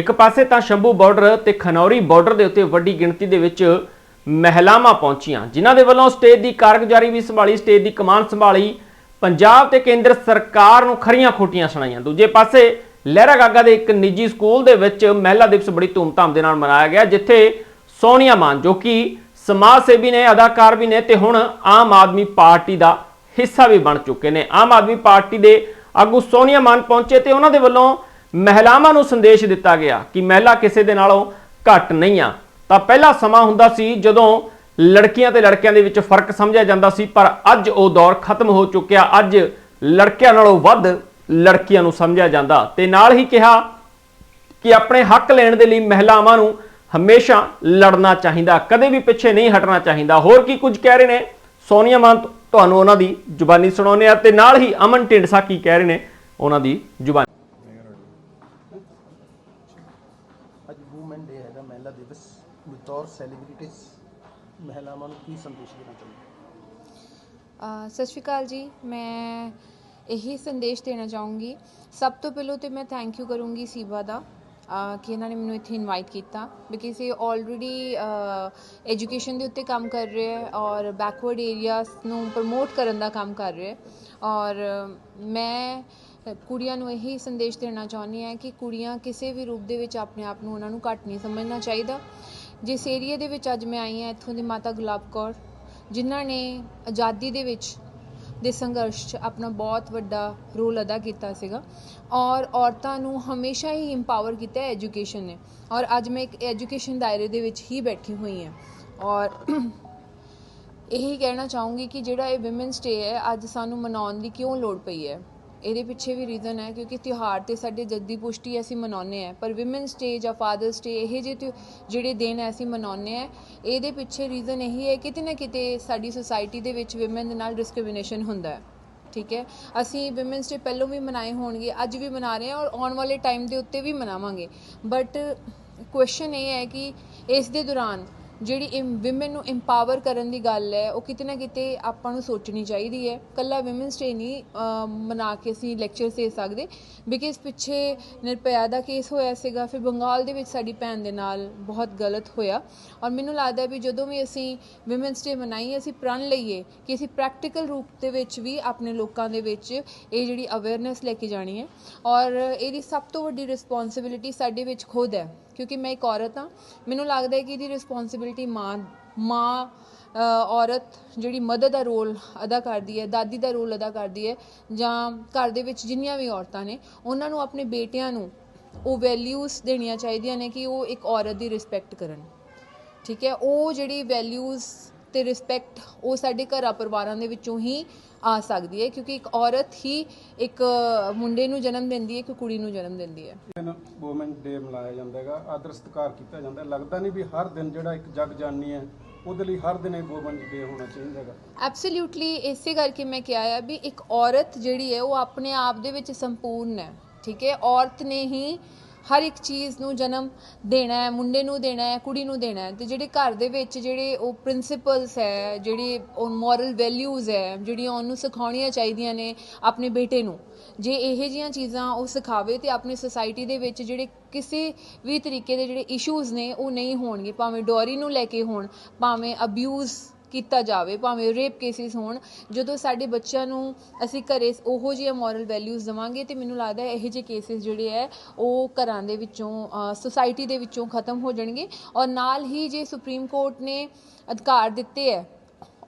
ਇੱਕ ਪਾਸੇ ਤਾਂ ਸ਼ੰਭੂ ਬਾਰਡਰ ਤੇ ਖਨੌਰੀ ਬਾਰਡਰ ਦੇ ਉੱਤੇ ਵੱਡੀ ਗਿਣਤੀ ਦੇ ਵਿੱਚ ਮਹਿਲਾਵਾਂ ਪਹੁੰਚੀਆਂ, ਜਿਨ੍ਹਾਂ ਦੇ ਵੱਲੋਂ ਸਟੇਜ ਦੀ ਕਾਰਗੁਜ਼ਾਰੀ ਵੀ ਸੰਭਾਲੀ, ਸਟੇਜ ਦੀ ਕਮਾਨ ਸੰਭਾਲੀ, ਪੰਜਾਬ ਤੇ ਕੇਂਦਰ ਸਰਕਾਰ ਨੂੰ ਖਰੀਆਂ ਖੋਟੀਆਂ ਸੁਣਾਈਆਂ। ਦੂਜੇ ਪਾਸੇ ਲਹਿਰਾ ਗਾਗਾ ਦੇ ਇੱਕ ਨਿੱਜੀ ਸਕੂਲ ਦੇ ਵਿੱਚ ਮਹਿਲਾ ਦਿਵਸ ਬੜੀ ਧੂਮਧਾਮ ਦੇ ਨਾਲ ਮਨਾਇਆ ਗਿਆ, ਜਿੱਥੇ ਸੋਨੀਆ ਮਾਨ, ਜੋ ਕਿ ਸਮਾਜ ਸੇਵੀ ਨੇ, ਅਦਾਕਾਰ ਵੀ ਨੇ ਤੇ ਹੁਣ ਆਮ ਆਦਮੀ ਪਾਰਟੀ ਦਾ ਹਿੱਸਾ ਵੀ ਬਣ ਚੁੱਕੇ ਨੇ। ਆਮ ਆਦਮੀ ਪਾਰਟੀ ਦੇ ਆਗੂ ਸੋਨੀਆ ਮਾਨ ਪਹੁੰਚੇ ਤੇ ਉਹਨਾਂ ਦੇ ਵੱਲੋਂ ਮਹਿਲਾਵਾਂ ਨੂੰ ਸੰਦੇਸ਼ ਦਿੱਤਾ ਗਿਆ ਕਿ ਮਹਿਲਾ ਕਿਸੇ ਦੇ ਨਾਲੋਂ ਘੱਟ ਨਹੀਂ ਆ। ਤਾਂ ਪਹਿਲਾ ਸਮਾਂ ਹੁੰਦਾ ਸੀ ਜਦੋਂ ਲੜਕੀਆਂ ਤੇ ਲੜਕਿਆਂ ਦੇ ਵਿੱਚ ਫ਼ਰਕ ਸਮਝਿਆ ਜਾਂਦਾ ਸੀ, ਪਰ ਅੱਜ ਉਹ ਦੌਰ ਖਤਮ ਹੋ ਚੁੱਕਿਆ। ਅੱਜ ਲੜਕਿਆਂ ਨਾਲੋਂ ਵੱਧ ਲੜਕੀਆਂ ਨੂੰ ਸਮਝਿਆ ਜਾਂਦਾ। ਤੇ ਨਾਲ ਹੀ ਕਿਹਾ ਕਿ ਆਪਣੇ ਹੱਕ ਲੈਣ ਦੇ ਲਈ ਮਹਿਲਾਵਾਂ ਨੂੰ ਹਮੇਸ਼ਾ ਲੜਨਾ ਚਾਹੀਦਾ, ਕਦੇ ਵੀ ਪਿੱਛੇ ਨਹੀਂ ਹਟਣਾ ਚਾਹੀਦਾ। ਹੋਰ ਕੀ ਕੁਝ ਕਹਿ ਰਹੇ ਨੇ? ਸੋਨੀਆ ਮਾਨ, ਤੁਹਾਨੂੰ ਉਹਨਾਂ ਦੀ ਜ਼ੁਬਾਨੀ ਸੁਣਾਉਂਦੇ ਆ ਤੇ ਨਾਲ ਹੀ ਅਮਨ ਢਿੰਡਸਾ ਕੀ ਕਹਿ ਰਹੇ ਨੇ? ਉਹਨਾਂ ਦੀ ਜ਼ੁਬਾਨੀ। ਅੱਜ ਵੂਮਨ ਡੇ ਹੈਗਾ ਮਹਿਲਾ ਦਿਵਸ ਬਤੌਰ ਸੈਲੀਬ੍ਰਿਟੀਜ਼ ਮਹਿਲਾਵਾਂ ਨੂੰ ਕੀ ਸੰਦੇਸ਼ ਦੇਣਾ ਚਾਹੁੰਦੇ ਸਤਿ ਸ਼੍ਰੀ ਅਕਾਲ ਜੀ, ਮੈਂ ਇਹੀ ਸੰਦੇਸ਼ ਦੇਣਾ ਚਾਹੂੰਗੀ। ਸਭ ਤੋਂ ਪਹਿਲਾਂ ਤੇ ਮੈਂ ਥੈਂਕ ਯੂ ਕਰੂੰਗੀ ਸੀਬਾ ਦਾ ਕਿ ਇਹਨਾਂ ਨੇ ਮੈਨੂੰ ਇੱਥੇ ਇਨਵਾਈਟ ਕੀਤਾ ਬਿਕਾਜ਼ ਇਹ ਆਲਰੇਡੀ ਐਜੂਕੇਸ਼ਨ ਦੇ ਉੱਤੇ ਕੰਮ ਕਰ ਰਹੇ ਹੈ ਔਰ ਬੈਕਵਰਡ ਏਰੀਆਸ ਨੂੰ ਪ੍ਰਮੋਟ ਕਰਨ ਦਾ ਕੰਮ ਕਰ ਰਹੇ ਹੈ ਔਰ ਮੈਂ ਕੁੜੀਆਂ ਨੂੰ ਇਹੀ ਸੰਦੇਸ਼ ਦੇਣਾ ਚਾਹੁੰਦੀ ਹਾਂ ਕਿ ਕੁੜੀਆਂ ਕਿਸੇ ਵੀ ਰੂਪ ਦੇ ਵਿੱਚ ਆਪਣੇ ਆਪ ਨੂੰ ਉਹਨਾਂ ਨੂੰ ਘੱਟ ਨਹੀਂ ਸਮਝਣਾ ਚਾਹੀਦਾ। ਜਿਸ ਏਰੀਆ ਦੇ ਵਿੱਚ ਅੱਜ ਮੈਂ ਆਈ ਹਾਂ, ਇੱਥੋਂ ਦੀ ਮਾਤਾ ਗੁਲਾਬ ਕੌਰ, ਜਿਨ੍ਹਾਂ ਨੇ ਆਜ਼ਾਦੀ ਦੇ ਵਿੱਚ ਦੇ ਸੰਘਰਸ਼ 'ਚ ਆਪਣਾ ਬਹੁਤ ਵੱਡਾ ਰੋਲ ਅਦਾ ਕੀਤਾ ਸੀਗਾ ਔਰ ਔਰਤਾਂ ਨੂੰ ਹਮੇਸ਼ਾ ਹੀ ਇੰਪਾਵਰ ਕੀਤਾ ਐਜੂਕੇਸ਼ਨ ਨੇ। ਔਰ ਅੱਜ ਮੈਂ ਇੱਕ ਐਜੂਕੇਸ਼ਨ ਦਾਇਰੇ ਦੇ ਵਿੱਚ ਹੀ ਬੈਠੀ ਹੋਈ ਹਾਂ। ਔਰ ਇਹੀ ਕਹਿਣਾ ਚਾਹੂੰਗੀ ਕਿ ਜਿਹੜਾ ਇਹ ਵਿਮਨਸ ਡੇ ਹੈ, ਅੱਜ ਸਾਨੂੰ ਮਨਾਉਣ ਦੀ ਕਿਉਂ ਲੋੜ ਪਈ ਹੈ? ਇਹਦੇ ਪਿੱਛੇ ਵੀ ਰੀਜ਼ਨ ਹੈ ਕਿਉਂਕਿ ਤਿਉਹਾਰ ਤੇ ਸਾਡੇ ਜੱਦੀ ਪੁਸ਼ਟੀ ਅਸੀਂ ਮਨਾਉਂਦੇ ਆ ਪਰ ਵਿਮਨਸ ਡੇ ਜਾਂ ਫਾਦਰਸ ਡੇ ਇਹ ਜਿਹੇ ਤਿਉ- ਜਿਹੜੇ ਦਿਨ ਹੈ ਅਸੀਂ ਮਨਾਉਂਦੇ ਆ ਇਹਦੇ ਪਿੱਛੇ ਰੀਜ਼ਨ ਇਹੀ ਹੈ ਕਿਤੇ ਨਾ ਕਿਤੇ ਸਾਡੀ ਸੁਸਾਇਟੀ ਦੇ ਵਿੱਚ ਵਿਮਨ ਦੇ ਨਾਲ ਡਿਸਕ੍ਰਿਮੀਨੇਸ਼ਨ ਹੁੰਦਾ ਹੈ। ਠੀਕ ਹੈ? ਅਸੀਂ ਵਿਮਨਸ ਡੇ ਪਹਿਲਾਂ ਵੀ ਮਨਾਏ ਹੋਣਗੇ, ਅੱਜ ਵੀ ਮਨਾ ਰਹੇ ਹਾਂ ਔਰ ਆਉਣ ਵਾਲੇ ਟਾਈਮ ਦੇ ਉੱਤੇ ਵੀ ਮਨਾਵਾਂਗੇ। ਬਟ ਕੁਐਸਚਨ ਇਹ ਹੈ ਕਿ ਇਸ ਦੇ ਦੌਰਾਨ ਜਿਹੜੀ ਇਮ ਵਿਮਨ ਨੂੰ ਇੰਪਾਵਰ ਕਰਨ ਦੀ ਗੱਲ ਹੈ, ਉਹ ਕਿਤੇ ਨਾ ਕਿਤੇ ਆਪਾਂ ਨੂੰ ਸੋਚਣੀ ਚਾਹੀਦੀ ਹੈ। ਕੱਲਾ ਵਿਮਨਸ ਡੇ ਨਹੀਂ ਮਨਾ ਕੇ ਅਸੀਂ ਲੈਕਚਰਸ ਦੇ ਸਕਦੇ। ਬਿਕਾਜ਼ ਪਿੱਛੇ ਨਿਰਪਿਆ ਦਾ ਕੇਸ ਹੋਇਆ ਸੀਗਾ, ਫਿਰ ਬੰਗਾਲ ਦੇ ਵਿੱਚ ਸਾਡੀ ਭੈਣ ਦੇ ਨਾਲ ਬਹੁਤ ਗਲਤ ਹੋਇਆ। ਔਰ ਮੈਨੂੰ ਲੱਗਦਾ ਵੀ ਜਦੋਂ ਵੀ ਅਸੀਂ ਵਿਮਨਸ ਡੇ ਮਨਾਈਏ, ਅਸੀਂ ਪ੍ਰਣ ਲਈਏ ਕਿ ਅਸੀਂ ਪ੍ਰੈਕਟੀਕਲ ਰੂਪ ਦੇ ਵਿੱਚ ਵੀ ਆਪਣੇ ਲੋਕਾਂ ਦੇ ਵਿੱਚ ਇਹ ਜਿਹੜੀ ਅਵੇਅਰਨੈਸ ਲੈ ਕੇ ਜਾਣੀ ਹੈ। ਔਰ ਇਹਦੀ ਸਭ ਤੋਂ ਵੱਡੀ ਰਿਸਪੌਂਸਿਬਿਲਿਟੀ ਸਾਡੇ ਵਿੱਚ ਖੁਦ ਹੈ। ਕਿਉਂਕਿ ਮੈਂ ਇੱਕ ਔਰਤ ਹਾਂ, ਮੈਨੂੰ ਲੱਗਦਾ ਹੈ ਕਿ ਇਹਦੀ ਰਿਸਪੌਂਸਿਬਿਲਿਟੀ ਮਾਂ ਮਾਂ ਔਰਤ ਜਿਹੜੀ ਮਦਰ ਦਾ ਰੋਲ ਅਦਾ ਕਰਦੀ ਹੈ, ਦਾਦੀ ਦਾ ਰੋਲ ਅਦਾ ਕਰਦੀ ਹੈ, ਜਾਂ ਘਰ ਦੇ ਵਿੱਚ ਜਿੰਨੀਆਂ ਵੀ ਔਰਤਾਂ ਨੇ, ਉਹਨਾਂ ਨੂੰ ਆਪਣੇ ਬੇਟਿਆਂ ਨੂੰ ਉਹ ਵੈਲਿਊਜ਼ ਦੇਣੀਆਂ ਚਾਹੀਦੀਆਂ ਨੇ ਕਿ ਉਹ ਇੱਕ ਔਰਤ ਦੀ ਰਿਸਪੈਕਟ ਕਰਨ। ਠੀਕ ਹੈ, ਉਹ ਜਿਹੜੀ ਵੈਲਿਊਜ਼ ਤੇ ਰਿਸਪੈਕਟ ਉਹ ਸਾਡੇ ਘਰਾਂ ਪਰਿਵਾਰਾਂ ਦੇ ਵਿੱਚੋਂ ਹੀ ਆ ਸਕਦੀ ਹੈ ਕਿਉਂਕਿ ਇੱਕ ਔਰਤ ਹੀ ਇੱਕ ਮੁੰਡੇ ਨੂੰ ਜਨਮ ਦਿੰਦੀ ਹੈ ਇੱਕ ਕੁੜੀ ਨੂੰ ਜਨਮ ਦਿੰਦੀ ਹੈ। ਵੂਮਨ ਡੇ ਮਨਾਇਆ ਜਾਂਦਾ ਹੈਗਾ ਆਦਰ ਸਤਿਕਾਰ ਕੀਤਾ ਜਾਂਦਾ। ਲੱਗਦਾ ਨਹੀਂ ਵੀ ਹਰ ਦਿਨ ਜਿਹੜਾ ਇੱਕ ਜਗ ਜਾਨੀ ਹੈ ਉਹਦੇ ਲਈ ਹਰ ਦਿਨ ਇਹ ਵੂਮਨ ਡੇ ਹੋਣਾ ਚਾਹੀਦਾ ਹੈਗਾ। ਐਬਸੋਲੂਟਲੀ ਇਸੇ ਕਰਕੇ ਮੈਂ ਕਿਹਾ ਹੈ ਵੀ ਇੱਕ ਔਰਤ ਜਿਹੜੀ ਹੈ ਉਹ ਆਪਣੇ ਆਪ ਦੇ ਵਿੱਚ ਸੰਪੂਰਨ ਹੈ ਠੀਕ ਹੈ? ਔਰਤ ਨੇ ਹੀ ਹਰ ਇੱਕ ਚੀਜ਼ ਨੂੰ ਜਨਮ ਦੇਣਾ ਹੈ, ਮੁੰਡੇ ਨੂੰ ਦੇਣਾ ਹੈ, ਕੁੜੀ ਨੂੰ ਦੇਣਾ ਹੈ ਤੇ ਜਿਹੜੇ ਘਰ ਦੇ ਵਿੱਚ ਜਿਹੜੇ ਉਹ ਪ੍ਰਿੰਸੀਪਲਸ ਹੈ, ਜਿਹੜੇ ਉਹ ਮੋਰਲ ਵੈਲਿਊਜ਼ ਹੈ, ਜਿਹੜੀਆਂ ਉਹਨੂੰ ਸਿਖਾਉਣੀਆਂ ਚਾਹੀਦੀਆਂ ਨੇ ਆਪਣੇ ਬੇਟੇ ਨੂੰ, ਜੇ ਇਹੋ ਜਿਹੀਆਂ ਚੀਜ਼ਾਂ ਉਹ ਸਿਖਾਵੇ ਤੇ ਆਪਣੀ ਸੋਸਾਇਟੀ ਦੇ ਵਿੱਚ ਜਿਹੜੇ ਕਿਸੇ ਵੀ ਤਰੀਕੇ ਦੇ ਜਿਹੜੇ ਇਸ਼ੂਜ਼ ਨੇ ਉਹ ਨਹੀਂ ਹੋਣਗੇ, ਭਾਵੇਂ ਡੋਰੀ ਨੂੰ ਲੈ ਕੇ ਹੋਣ, ਭਾਵੇਂ ਅਬਿਊਜ਼ ਕੀਤਾ ਜਾਵੇ, ਭਾਵੇਂ ਰੇਪ ਕੇਸਿਸ ਹੋਣ, ਜਦੋਂ ਸਾਡੇ ਬੱਚਿਆਂ ਨੂੰ ਅਸੀਂ ਘਰੇ ਉਹੋ ਜਿਹੀਆਂ ਮੋਰਲ ਵੈਲਿਊਜ਼ ਦਵਾਂਗੇ ਤੇ ਮੈਨੂੰ ਲੱਗਦਾ ਹੈ ਇਹੋ ਜਿਹੇ ਕੇਸਿਸ ਜਿਹੜੇ ਹੈ, ਉਹ ਘਰਾਂ ਦੇ ਵਿੱਚੋਂ ਸੋਸਾਇਟੀ ਦੇ ਵਿੱਚੋਂ ਖਤਮ ਹੋ ਜਾਣਗੇ ਔਰ ਨਾਲ ਹੀ ਜੇ ਸੁਪਰੀਮ ਕੋਰਟ ਨੇ ਅਧਿਕਾਰ ਦਿੱਤੇ ਹੈ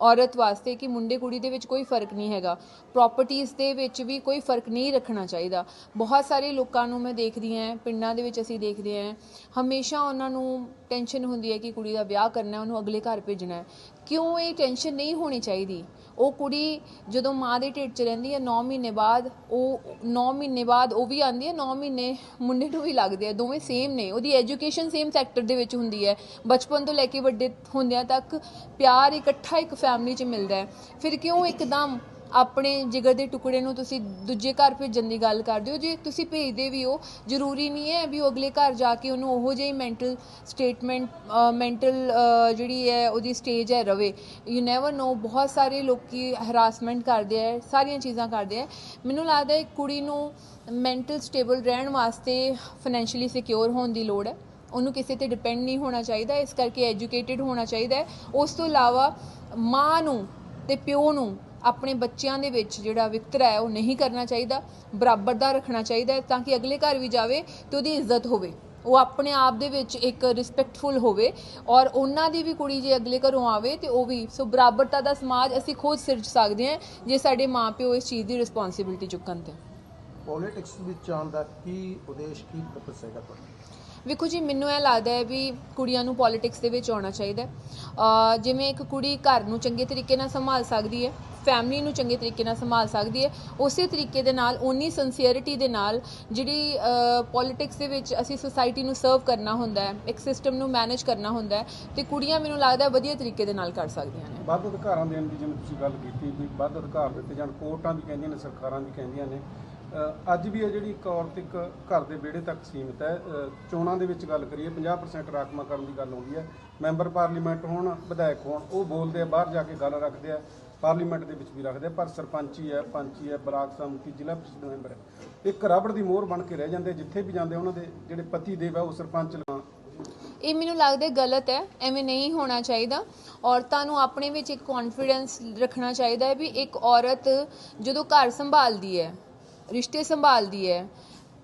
ਔਰਤ ਵਾਸਤੇ ਕਿ ਮੁੰਡੇ ਕੁੜੀ ਦੇ ਵਿੱਚ ਕੋਈ ਫ਼ਰਕ ਨਹੀਂ ਹੈਗਾ ਪ੍ਰਾਪਰਟੀਆਂ ਦੇ ਵਿੱਚ ਵੀ ਕੋਈ ਫ਼ਰਕ ਨਹੀਂ ਰੱਖਣਾ ਚਾਹੀਦਾ। ਬਹੁਤ ਸਾਰੇ ਲੋਕਾਂ ਨੂੰ ਮੈਂ ਦੇਖਦੀ ਹਾਂ, ਪਿੰਡਾਂ ਦੇ ਵਿੱਚ ਅਸੀਂ ਦੇਖਦੇ ਹਾਂ, ਹਮੇਸ਼ਾ ਉਹਨਾਂ ਨੂੰ ਟੈਨਸ਼ਨ ਹੁੰਦੀ ਹੈ ਕਿ ਕੁੜੀ ਦਾ ਵਿਆਹ ਕਰਨਾ ਹੈ, ਉਹਨੂੰ ਅਗਲੇ ਘਰ ਭੇਜਣਾ ਹੈ। ਕਿਉਂ ਇਹ ਟੈਨਸ਼ਨ ਨਹੀਂ ਹੋਣੀ ਚਾਹੀਦੀ? ਉਹ ਕੁੜੀ ਜਦੋਂ ਮਾਂ ਦੇ ਢਿੱਡ 'ਚ ਰਹਿੰਦੀ ਹੈ 9 ਮਹੀਨੇ ਬਾਅਦ, ਉਹ 9 ਮਹੀਨੇ ਬਾਅਦ ਉਹ ਵੀ ਆਉਂਦੀ ਹੈ 9 ਮਹੀਨੇ ਮੁੰਡੇ ਨੂੰ ਵੀ ਲੱਗਦੇ ਆ, ਦੋਵੇਂ ਸੇਮ ਨੇ। ਉਹਦੀ ਐਜੂਕੇਸ਼ਨ ਸੇਮ ਸੈਕਟਰ ਦੇ ਵਿੱਚ ਹੁੰਦੀ ਹੈ। ਬਚਪਨ ਤੋਂ ਲੈ ਕੇ ਵੱਡੇ ਹੁੰਦਿਆਂ ਤੱਕ ਪਿਆਰ ਇਕੱਠਾ ਇੱਕ ਫੈਮਿਲੀ 'ਚ ਮਿਲਦਾ ਹੈ। ਫਿਰ ਕਿਉਂ ਇੱਕਦਮ ਆਪਣੇ ਜਿਗਰ ਦੇ ਟੁਕੜੇ ਨੂੰ ਤੁਸੀਂ ਦੂਜੇ ਘਰ ਭੇਜਣ ਦੀ ਗੱਲ ਕਰਦੇ ਹੋ, ਜੇ ਤੁਸੀਂ ਭੇਜਦੇ ਵੀ ਹੋ, ਜ਼ਰੂਰੀ ਨਹੀਂ ਹੈ ਵੀ ਉਹ ਅਗਲੇ ਘਰ ਜਾ ਕੇ ਉਹਨੂੰ ਉਹੋ ਜਿਹੀ ਮੈਂਟਲ ਸਟੇਟਮੈਂਟ ਮੈਂਟਲ ਜਿਹੜੀ ਹੈ ਉਹਦੀ ਸਟੇਜ ਹੈ ਰਵੇ। ਯੂ ਨੈਵਰ ਨੋ ਬਹੁਤ ਸਾਰੇ ਲੋਕੀ ਹਰਾਸਮੈਂਟ ਕਰਦੇ ਆ ਸਾਰੀਆਂ ਚੀਜ਼ਾਂ ਕਰਦੇ ਆ ਮੈਨੂੰ ਲੱਗਦਾ ਹੈ ਕੁੜੀ ਨੂੰ ਮੈਂਟਲ ਸਟੇਬਲ ਰਹਿਣ ਵਾਸਤੇ ਫਾਈਨੈਂਸ਼ੀਅਲੀ ਸਿਕਿਉਰ ਹੋਣ ਦੀ ਲੋੜ ਹੈ। ਉਹਨੂੰ ਕਿਸੇ ਤੇ ਡਿਪੈਂਡ ਨਹੀਂ ਹੋਣਾ ਚਾਹੀਦਾ, ਇਸ ਕਰਕੇ ਐਜੂਕੇਟਿਡ ਹੋਣਾ ਚਾਹੀਦਾ ਹੈ। ਉਸ ਤੋਂ ਇਲਾਵਾ ਮਾਂ ਨੂੰ ਤੇ ਪਿਓ ਨੂੰ ਆਪਣੇ ਬੱਚਿਆਂ ਦੇ ਵਿੱਚ ਜਿਹੜਾ ਵਿਤਕਰਾ ਹੈ, ਉਹ ਨਹੀਂ ਕਰਨਾ ਚਾਹੀਦਾ, ਬਰਾਬਰ ਦਾ ਰੱਖਣਾ ਚਾਹੀਦਾ ਤਾਂ ਕਿ ਅਗਲੇ ਘਰ ਵੀ ਜਾਵੇ ਤੇ ਉਹਦੀ ਇੱਜ਼ਤ ਹੋਵੇ। ਉਹ ਆਪਣੇ ਆਪ ਦੇ ਵਿੱਚ ਇੱਕ ਰਿਸਪੈਕਟਫੁਲ ਹੋਵੇ ਔਰ ਉਹਨਾਂ ਦੀ ਵੀ ਕੁੜੀ ਜੇ ਅਗਲੇ ਘਰੋਂ ਆਵੇ ਤੇ ਉਹ ਵੀ, ਸੋ ਬਰਾਬਰਤਾ ਦਾ ਸਮਾਜ ਅਸੀਂ ਖੁਦ ਸਿਰਜ ਸਕਦੇ ਹਾਂ ਜੇ ਸਾਡੇ ਮਾਪਿਓ ਇਸ ਚੀਜ਼ ਦੀ ਰਿਸਪੌਂਸਿਬਿਲਟੀ ਚੁੱਕਣ ਤੇ। ਪੋਲਿਟਿਕਸ ਵਿੱਚ ਆਉਣ ਦਾ ਕੀ ਉਦੇਸ਼, ਕੀ ਪਰਪਸ ਹੈਗਾ ਤੁਹਾਡਾ? ਵੇਖੋ ਜੀ, ਮੈਨੂੰ ਇਹ ਲੱਗਦਾ ਹੈ ਵੀ ਕੁੜੀਆਂ ਨੂੰ ਪੋਲਿਟਿਕਸ ਦੇ ਵਿੱਚ ਆਉਣਾ ਚਾਹੀਦਾ ਹੈ। ਜਿਵੇਂ ਇੱਕ ਕੁੜੀ ਘਰ ਨੂੰ ਚੰਗੇ ਤਰੀਕੇ ਨਾਲ ਸੰਭਾਲ ਸਕਦੀ ਹੈ ਫੈਮਿਲੀ ਨੂੰ ਚੰਗੇ ਤਰੀਕੇ ਨਾਲ ਸੰਭਾਲ ਸਕਦੀ ਹੈ, ਉਸੇ ਤਰੀਕੇ ਦੇ ਨਾਲ, ਓਨੀ ਸਿੰਸੀਅਰਿਟੀ ਦੇ ਨਾਲ ਜਿਹੜੀ ਪੋਲਿਟਿਕਸ ਦੇ ਵਿੱਚ ਅਸੀਂ ਸੁਸਾਇਟੀ ਨੂੰ ਸਰਵ ਕਰਨਾ ਹੁੰਦਾ ਹੈ, ਇੱਕ ਸਿਸਟਮ ਨੂੰ ਮੈਨੇਜ ਕਰਨਾ ਹੁੰਦਾ ਹੈ, ਤੇ ਕੁੜੀਆਂ ਮੈਨੂੰ ਲੱਗਦਾ ਵਧੀਆ ਤਰੀਕੇ ਦੇ ਨਾਲ ਕਰ ਸਕਦੀਆਂ ਨੇ। ਵੱਧ ਅਧਿਕਾਰਾਂ ਦੇਣ ਦੀ ਜਿਵੇਂ ਤੁਸੀਂ ਗੱਲ ਕੀਤੀ ਵੀ ਵੱਧ ਅਧਿਕਾਰ ਦਿੱਤੇ ਜਾਣ, ਕੋਰਟਾਂ ਵੀ ਕਹਿੰਦੀਆਂ ਨੇ, ਸਰਕਾਰਾਂ ਵੀ ਕਹਿੰਦੀਆਂ ਨੇ ਅੱਜ ਵੀ ਇਹ ਜਿਹੜੀ ਇੱਕ ਔਰਤ ਇੱਕ ਘਰ ਦੇ ਵਿਹੜੇ ਤੱਕ ਸੀਮਿਤ ਹੈ ਚੋਣਾਂ ਦੇ ਵਿੱਚ ਗੱਲ ਕਰੀਏ 50% ਰਾਖਵਾਂਕਰਨ ਦੀ ਗੱਲ ਆਉਂਦੀ ਹੈ। ਮੈਂਬਰ ਪਾਰਲੀਮੈਂਟ ਹੋਣ, ਵਿਧਾਇਕ ਹੋਣ, ਉਹ ਬੋਲਦੇ ਆ, ਬਾਹਰ ਜਾ ਕੇ ਗੱਲ ਰੱਖਦੇ ਆ, ਪਾਰਲੀਮੈਂਟ ਦੇ ਵਿੱਚ ਵੀ ਰੱਖਦੇ ਆ, ਪਰ ਸਰਪੰਚੀ ਹੈ, ਪੰਚੀ ਹੈ ਬਰਾਕ ਸੰਮਤੀ, ਜ਼ਿਲ੍ਹਾ ਪ੍ਰੀਸ਼ਦ ਮੈਂਬਰ ਹੈ। ਇੱਕ ਰਬੜ ਦੀ ਮੋਹਰ ਬਣ ਕੇ ਰਹਿ ਜਾਂਦੇ ਜਿੱਥੇ ਵੀ ਜਾਂਦੇ ਉਹਨਾਂ ਦੇ ਜਿਹੜੇ ਪਤੀ ਦੇਵ ਹੈ, ਉਹ ਸਰਪੰਚ ਲਾਂ ਇਹ ਮੈਨੂੰ ਲੱਗਦਾ ਗਲਤ ਹੈ, ਐਵੇਂ ਨਹੀਂ ਹੋਣਾ ਚਾਹੀਦਾ। ਔਰਤਾਂ ਨੂੰ ਆਪਣੇ ਵਿੱਚ ਇੱਕ ਕੌਨਫੀਡੈਂਸ ਰੱਖਣਾ ਚਾਹੀਦਾ ਹੈ ਵੀ ਇੱਕ ਔਰਤ ਜਦੋਂ ਘਰ ਸੰਭਾਲਦੀ ਹੈ ਰਿਸ਼ਤੇ ਸੰਭਾਲਦੀ ਹੈ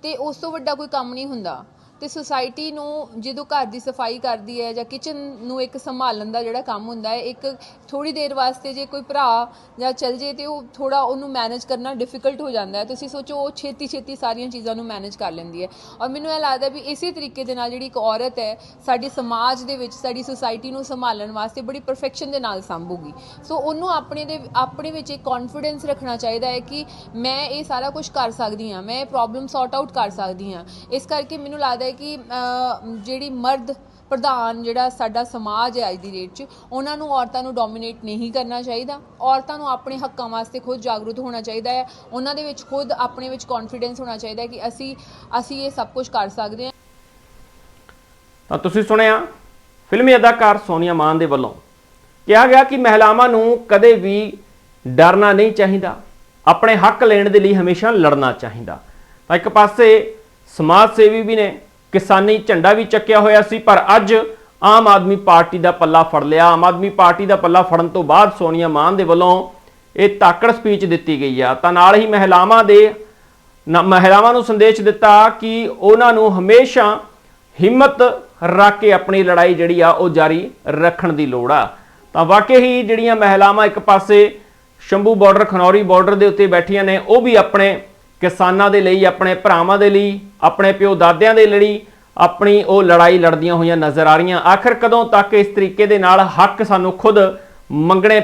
ਤੇ ਉਸ ਤੋਂ ਵੱਡਾ ਕੋਈ ਕੰਮ ਨਹੀਂ ਹੁੰਦਾ। ਤੇ ਸੁਸਾਇਟੀ ਨੂੰ ਜਦੋਂ ਘਰ ਦੀ ਸਫ਼ਾਈ ਕਰਦੀ ਹੈ ਜਾਂ ਕਿਚਨ ਨੂੰ ਇੱਕ ਸੰਭਾਲਣ ਦਾ ਜਿਹੜਾ ਕੰਮ ਹੁੰਦਾ ਹੈ, ਇੱਕ ਥੋੜੀ ਦੇਰ ਵਾਸਤੇ ਜੇ ਕੋਈ ਭਰਾ ਜਾਂ ਚੱਲ ਜੇ ਤੇ ਉਹ ਥੋੜਾ ਉਹਨੂੰ ਮੈਨੇਜ ਕਰਨਾ ਡਿਫਿਕਲਟ ਹੋ ਜਾਂਦਾ ਹੈ। ਤੁਸੀਂ ਸੋਚੋ ਉਹ ਛੇਤੀ ਛੇਤੀ ਸਾਰੀਆਂ ਚੀਜ਼ਾਂ ਨੂੰ ਮੈਨੇਜ ਕਰ ਲੈਂਦੀ ਹੈ। ਔਰ ਮੈਨੂੰ ਇਹ ਲੱਗਦਾ ਵੀ ਇਸੇ ਤਰੀਕੇ ਦੇ ਨਾਲ ਜਿਹੜੀ ਇੱਕ ਔਰਤ ਹੈ, ਸਾਡੇ ਸਮਾਜ ਦੇ ਵਿੱਚ, ਸਾਡੀ ਸੁਸਾਇਟੀ ਨੂੰ ਸੰਭਾਲਣ ਵਾਸਤੇ ਬੜੀ ਪਰਫੈਕਸ਼ਨ ਦੇ ਨਾਲ ਸੰਭੂਗੀ। ਸੋ ਉਹਨੂੰ ਆਪਣੇ ਦੇ, ਆਪਣੇ ਵਿੱਚ ਇੱਕ ਕੌਨਫੀਡੈਂਸ ਰੱਖਣਾ ਚਾਹੀਦਾ ਹੈ ਕਿ ਮੈਂ ਇਹ ਸਾਰਾ ਕੁਝ ਕਰ ਸਕਦੀ ਹਾਂ, ਮੈਂ ਇਹ ਪ੍ਰੋਬਲਮ ਸੌਰਟ ਆਊਟ ਕਰ ਸਕਦੀ ਹਾਂ। ਇਸ ਕਰਕੇ ਮੈਨੂੰ ਲੱਗਦਾ ਹੈ ਕਿ ਜਿਹੜੀ ਮਰਦ ਪ੍ਰਧਾਨ ਜਿਹੜਾ ਸਾਡਾ ਸਮਾਜ ਹੈ ਅੱਜ ਦੀ ਡੇਟ 'ਚ, ਉਹਨਾਂ ਨੂੰ ਔਰਤਾਂ ਨੂੰ ਡੋਮਿਨੇਟ ਨਹੀਂ ਕਰਨਾ ਚਾਹੀਦਾ। ਔਰਤਾਂ ਨੂੰ ਆਪਣੇ ਹੱਕਾਂ ਵਾਸਤੇ ਖੁਦ ਜਾਗਰੂਕ ਹੋਣਾ ਚਾਹੀਦਾ ਹੈ। ਉਹਨਾਂ ਦੇ ਵਿੱਚ ਖੁਦ ਆਪਣੇ ਵਿੱਚ ਕੌਨਫੀਡੈਂਸ ਹੋਣਾ ਚਾਹੀਦਾ ਹੈ ਕਿ ਅਸੀਂ ਅਸੀਂ ਇਹ ਸਭ ਕੁਝ ਕਰ ਸਕਦੇ ਹਾਂ। ਤਾਂ ਤੁਸੀਂ ਸੁਣਿਆ, ਫਿਲਮੀ ਅਦਾਕਾਰ ਸੋਨੀਆ ਮਾਨ ਦੇ ਵੱਲੋਂ ਕਿਹਾ ਗਿਆ ਕਿ ਮਹਿਲਾਵਾਂ ਨੂੰ ਕਦੇ ਵੀ ਡਰਨਾ ਨਹੀਂ ਚਾਹੀਦਾ। ਆਪਣੇ ਹੱਕ ਲੈਣ ਦੇ ਲਈ ਹਮੇਸ਼ਾ ਲੜਨਾ ਚਾਹੀਦਾ। ਤਾਂ ਇੱਕ ਪਾਸੇ ਸਮਾਜ ਸੇਵੀ ਵੀ ਨੇ ਕਿਸਾਨੀ ਝੰਡਾ ਵੀ ਚੱਕਿਆ ਹੋਇਆ ਸੀ, ਪਰ ਅੱਜ ਆਮ ਆਦਮੀ ਪਾਰਟੀ ਦਾ ਪੱਲਾ ਫੜ ਲਿਆ। ਆਮ ਆਦਮੀ ਪਾਰਟੀ ਦਾ ਪੱਲਾ ਫੜਨ ਤੋਂ ਬਾਅਦ ਸੋਨੀਆ ਮਾਨ ਦੇ ਵੱਲੋਂ ਇਹ ਤਾਕੜ ਸਪੀਚ ਦਿੱਤੀ ਗਈ ਆ। ਤਾਂ ਨਾਲ ਹੀ ਮਹਿਲਾਵਾਂ ਦੇ ਨਾ- ਮਹਿਲਾਵਾਂ ਨੂੰ ਸੰਦੇਸ਼ ਦਿੱਤਾ ਕਿ ਉਹਨਾਂ ਨੂੰ ਹਮੇਸ਼ਾ ਹਿੰਮਤ ਰੱਖ ਕੇ ਆਪਣੀ ਲੜਾਈ ਜਿਹੜੀ ਆ, ਉਹ ਜਾਰੀ ਰੱਖਣ ਦੀ ਲੋੜ ਆ। ਤਾਂ ਵਾਕਈ ਹੀ ਜਿਹੜੀਆਂ ਮਹਿਲਾਵਾਂ ਇੱਕ ਪਾਸੇ ਸ਼ੰਭੂ ਬਾਰਡਰ ਖਨੌਰੀ ਬਾਰਡਰ ਦੇ ਉੱਤੇ ਬੈਠੀਆਂ ਨੇ, ਉਹ ਵੀ ਆਪਣੇ ਕਿਸਾਨਾਂ ਦੇ ਲਈ, ਆਪਣੇ ਭਰਾਵਾਂ ਦੇ ਲਈ, ਆਪਣੇ ਪਿਓ ਦਾਦਿਆਂ ਦੇ ਲਈ ਆਪਣੀ ਉਹ ਲੜਾਈ ਲੜਦੀਆਂ ਹੋਈਆਂ ਨਜ਼ਰ ਆ ਰਹੀਆਂ। ਆਖਰ ਕਦੋਂ ਤੱਕ ਇਸ ਤਰੀਕੇ ਦੇ ਨਾਲ ਹੱਕ ਸਾਨੂੰ ਖੁਦ ਮੰਗਣੇ